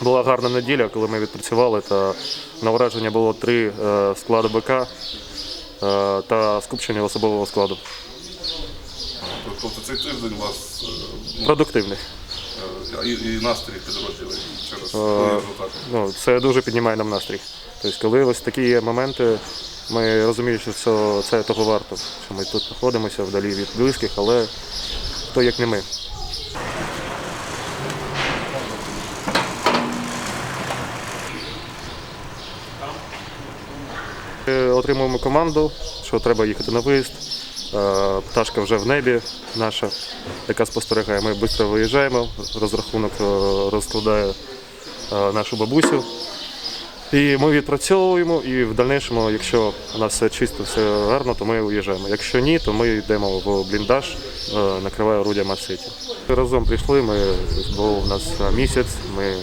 Була гарна неділя, коли ми відпрацювали, та на враження було три е, склади БК е, та скупчення особового складу. Тобто цей тиждень у вас е, Продуктивний. е, і, і настрій підрозділів через. Ну, це дуже піднімає нам настрій. Тобто, коли ось такі є моменти, ми розуміємо, що це, це того варто. Що ми тут знаходимося вдалі від близьких, але хто як не ми. Отримуємо команду, що треба їхати на виїзд. Е, Пташка вже в небі наша, яка спостерігає. Ми швидко виїжджаємо, розрахунок е, розкладає е, нашу бабусю. І ми відпрацьовуємо, і в дальнішому, якщо у нас все чисто, все гарно, то ми уїжджаємо. Якщо ні, то ми йдемо в бліндаж, е, накриває орудя Маситі. Разом прийшли, ми був у нас місяць, ми е,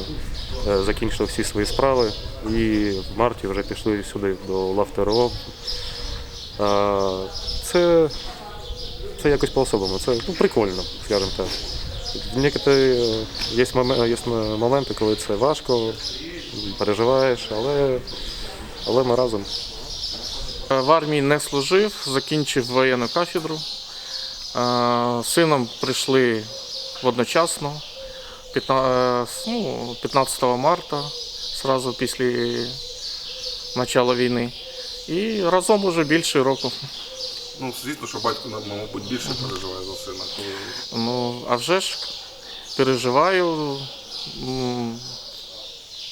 закінчили всі свої справи і в марті вже пішли сюди до лав ТРО. Е, Це, це якось по-особому, це ну, прикольно, скажімо так. Е, є, моменти, коли це важко, переживаєш, але, але ми разом. В армії не служив, закінчив воєнну кафедру. Е, Сином прийшли одночасно, 15, ну, 15 марта, одразу після початку війни. І разом уже більше року. Ну, звісно, що батько, мабуть, більше переживає за сина. Коли... Ну, а вже ж переживаю.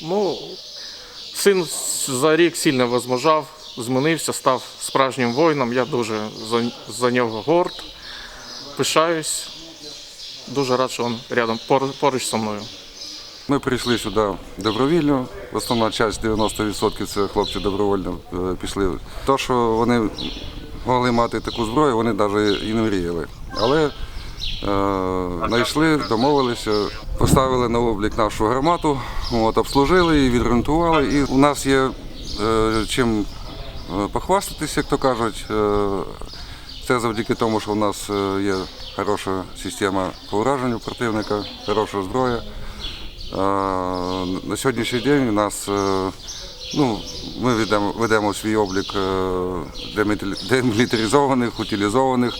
Ну, син за рік сильно возможав, змінився, став справжнім воїном. Я дуже за, за нього горд, пишаюсь. Дуже рад, що він рядом поруч зі мною. Ми прийшли сюди добровільно. Основна частина 90% це хлопці добровольно е, пішли. То, що вони могли мати таку зброю, вони навіть і не мріяли. Але е, знайшли, домовилися, поставили на облік нашу гармату, от, обслужили її, відремонтували. І у нас є е, чим е, похвастатися, як то кажуть. Е, це завдяки тому, що у нас е, є хороша система по ураженню противника, хороша зброя. На сьогоднішній день у нас е, ну, ми ведемо, ведемо свій облік е, демілітаризованих, утилізованих